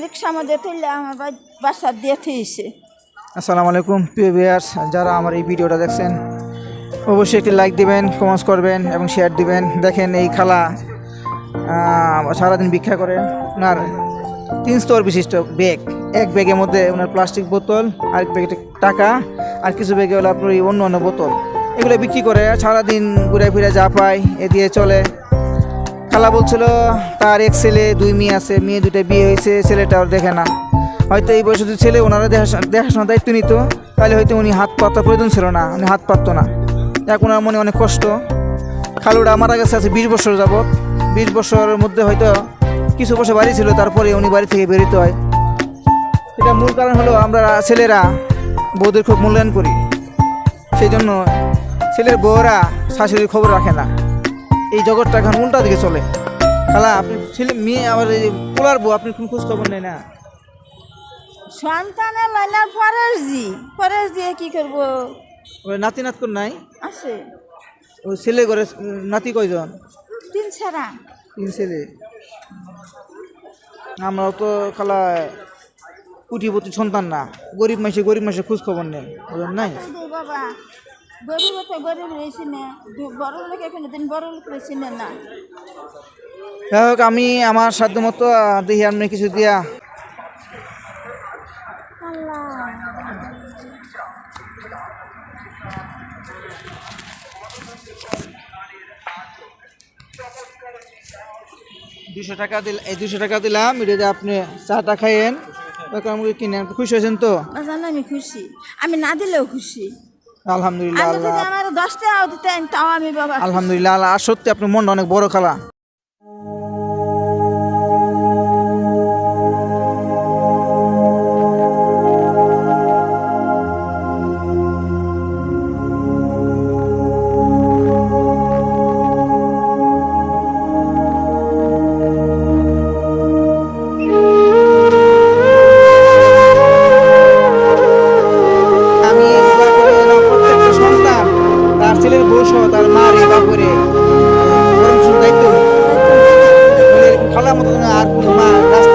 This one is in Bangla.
রিক্সা মধ্যে তুললে আমার বা- দিয়ে প্রিয় ভিউয়ার্স, যারা আমার এই ভিডিওটা দেখছেন, অবশ্যই একটি লাইক দিবেন, কমেন্টস করবেন এবং শেয়ার দিবেন। দেখেন এই খালা সারাদিন ভিক্ষা করে ওনার তিন স্তর বিশিষ্ট ব্যাগ। এক ব্যাগের মধ্যে ওনার প্লাস্টিক বোতল, আরেক ব্যাগে টাকা, আর কিছু ব্যাগে হলো আপনার অন্য অন্য বোতল। এগুলো বিক্রি করে সারাদিন ঘুরে ফিরে যা পায়, এ দিয়ে চলে। খালা বলছিল, তার এক ছেলে, দুই মেয়ে আছে, মেয়ে দুটো বিয়ে হয়েছে, ছেলেটা ওর দেখে না। হয়তো এই বয়সে যদি ছেলে ওনারা দেখা- দেখাশোনার দায়িত্ব নিত, তাহলে হয়তো উনি হাত পাতার প্রয়োজন ছিল না, উনি হাত পাততো না। এখন ওনার মনে অনেক কষ্ট। খালুটা মারা গেছে আছে বিশ বছর যাবৎ। বিশ বছরের মধ্যে হয়তো কিছু বছর বাড়ি ছিল, তারপরে উনি বাড়ি থেকে বেরোতে হয়। এটা মূল কারণ হলো আমরা ছেলেরা বউদের খুব মূল্যায়ন করি। সেই জন্য ছেলের বউরা শাশুড়ির খবর রাখে না। এই জগৎটা এখন উল্টা দিকে চলে। খালা আপনি ছেলে মেয়ে আবার এই পোলার বউ আপনি কোন খোঁজ খবর নেই না? সন্তানে লাইনা ফরেস জি ফরেস দিয়ে কি করব? ওই নাতি নাত কোন নাই? আছে। ওই ছেলে করে নাতি কয়জন? তিন ছাড়া। তিন ছেলে। আমরাও তো খালা কুটিপতি সন্তান না। গরিব মাসে গরিব মাসে খোঁজ খবর নেই? নাই বাবা। গরিব তো গরিব রয়েছি না বড় লোক এখানে দিন বড় লোক রয়েছি না না। যাই হোক আমি আমার সাধ্য মতো দেখি আপনি কিছু দিয়া। দুশো টাকা দিল এই দুশো টাকা দিলাম এটা যে আপনি চাটা খাইয়েন আমাকে কিনে খুশি হয়েছেন তো? আমি খুশি। আমি না দিলেও খুশি। আলহামদুলিল্লাহ আল্লাহ। আমার দশ টাকাও দিতেন তাও আমি বাবা আলহামদুলিল্লাহ আল্লাহ আর সত্যি আপনার মনটা অনেক বড় খালা। বউসহ তার মা রে বাপরে পরম দায়িত্ব খালার মতো আর কোনো মা রাস্তা